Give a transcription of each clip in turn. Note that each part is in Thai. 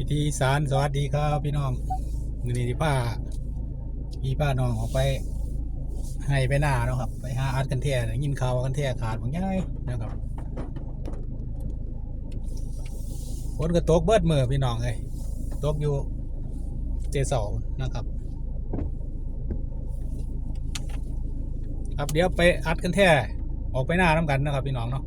วิธีสารสวัสดีครับพี่น้องมือนี้ที่ป้าพี่ป้าน้องออกไป ให้ไปหน้าเนาะครับ ไปหาอัดกันแท้ยินข่าวกันแท่ขาดบางย่ายนะครับฝนก็ตกเบิดมือพี่น้องเลยตกอยู่เจเสานะครับ ครับเดี๋ยวไปอัดกันแท่ออกไปหน้าน้ำกันนะครับ พี่น้องเนาะ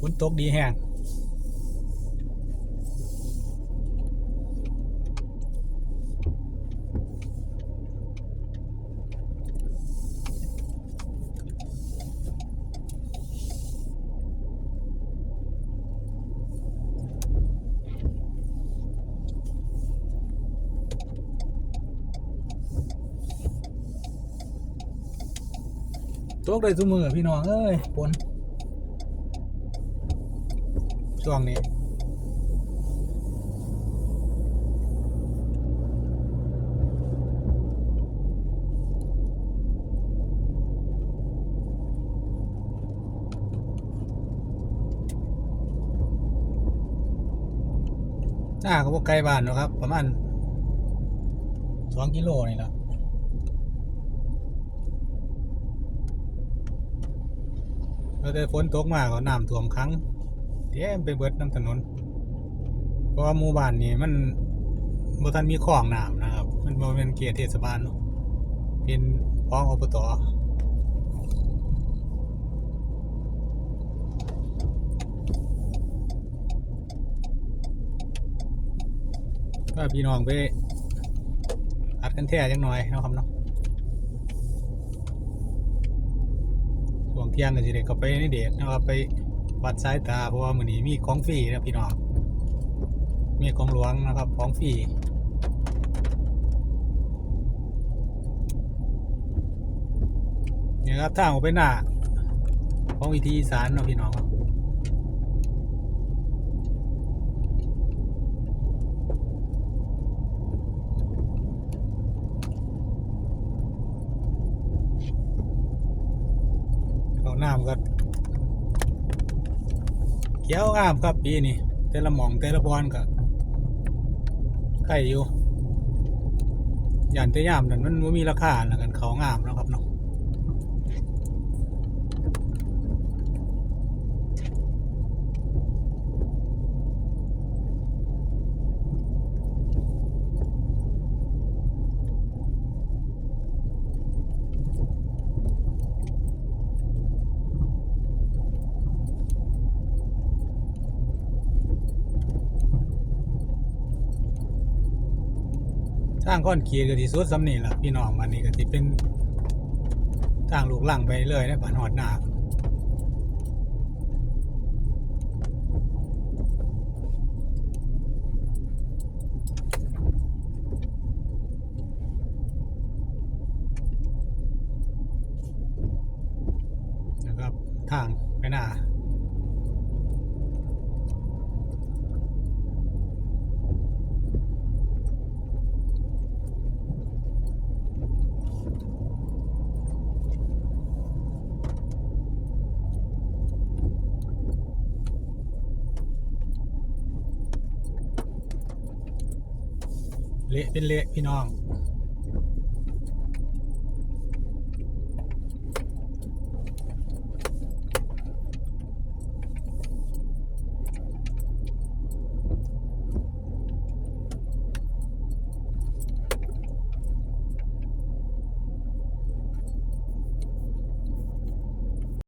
ฝนตกดีแห้งตกได้ทุกมือพี่น้องเอ้ยฝน ช่วงนี้ หน้าก็บ่ไกลบ้านหรอกครับ ประมาณสองกิโลนี่แหละแล้วแต่ฝนตกมาก็น้ำท่วมครั้ง เต็มไปเบิดน้ำถนน เพราะว่าหมู่บ้านนี่มันบ่ทันมีคลองน้ำนะครับ มันบ่เป็นเขตเทศบาลเป็นของอบตก็พี่น้องไปอัดกันแท้จังหน่อยนะครับเนาะช่วงเที่ยงก็สิได้ก็ไปในเดทนะครับไป วัดสายตาเพราะว่ามือนี้มีของฟรีนะพี่น้องมีของหลวงนะครับของฟรีเนี่ยครับทางออกไปหน้าของวิธีสารเนาะพี่น้องครับเขาน้ำก็ ขียวงามครับปีนี้แต่ละหมองแต่ละบอนก็ไข่อยู่ยันแต่ยามนั่นมันบ่มีราคาแล้วกันเขางามแล้วครับเนาะ ทางก้อนเขียดก็ที่สุดสำนี่ล่ะพี่น้องมันนี่ก็สิเป็นทางลูกหลังไปเลยนะบ้านหอดหนาทางไปหน้า เละเป็นเละพี่น้อง